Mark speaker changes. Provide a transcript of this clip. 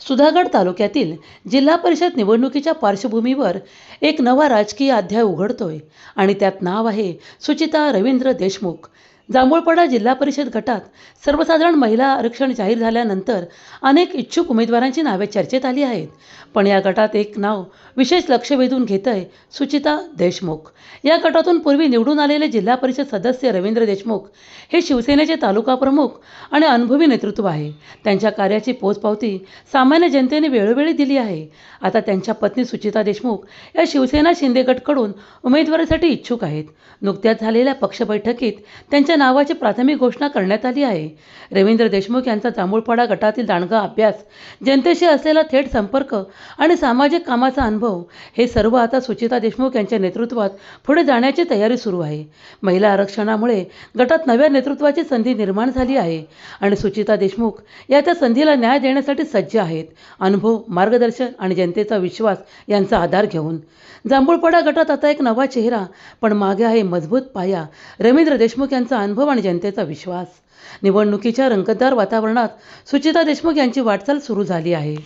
Speaker 1: सुधागड तालुक्यातील जिल्हा परिषद निवडणुकीच्या पार्श्वभूमीवर एक नवा राजकीय अध्याय उघडतोय आणि त्यात नाव आहे सुचिता रवींद्र देशमुख. जांभूळपाडा जिल्हा परिषद गटात सर्वसाधारण महिला आरक्षण जाहीर झाल्यानंतर अनेक इच्छुक उमेदवारांची नावे चर्चेत आली आहेत. पण या गटात एक नाव विशेष लक्ष वेधून घेत आहे सुचिता देशमुख. या गटातून पूर्वी निवडून आलेले जिल्हा परिषद सदस्य रवींद्र देशमुख हे शिवसेनेचे तालुका प्रमुख आणि अनुभवी नेतृत्व आहे. त्यांच्या कार्याची पोचपावती सामान्य जनतेने वेळोवेळी दिली आहे. आता त्यांच्या पत्नी सुचिता देशमुख या शिवसेना शिंदे गटकडून उमेदवारीसाठी इच्छुक आहेत. नुकत्याच झालेल्या पक्ष बैठकीत त्यांच्या नावाची प्राथमिक घोषणा करण्यात आली आहे. रवींद्र देशमुख यांचा जांभूळपाडा गटातील दांडगा अभ्यास जनतेशी असलेला थेट संपर्क आणि सामाजिक कामाचा अनुभव हे सर्व आता सुचिता देशमुख यांच्या नेतृत्वात पुढे जाण्याची तयारी सुरू आहे. महिला आरक्षणामुळे गटात नव्या नेतृत्वाची संधी निर्माण झाली आहे आणि सुचिता देशमुख या त्या संधीला न्याय देण्यासाठी सज्ज आहेत. अनुभव मार्गदर्शन आणि जनतेचा विश्वास यांचा आधार घेऊन. जांभूळपाडा गटात आता एक नवा चेहरा पण मागे आहे मजबूत पाया. रवींद्र देशमुख यांचा अनुभव आणि जनतेचा विश्वास. निवडणुकीच्या रंगतदार वातावरणात सुचिता देशमुख यांची वाटचाल सुरू झाली आहे.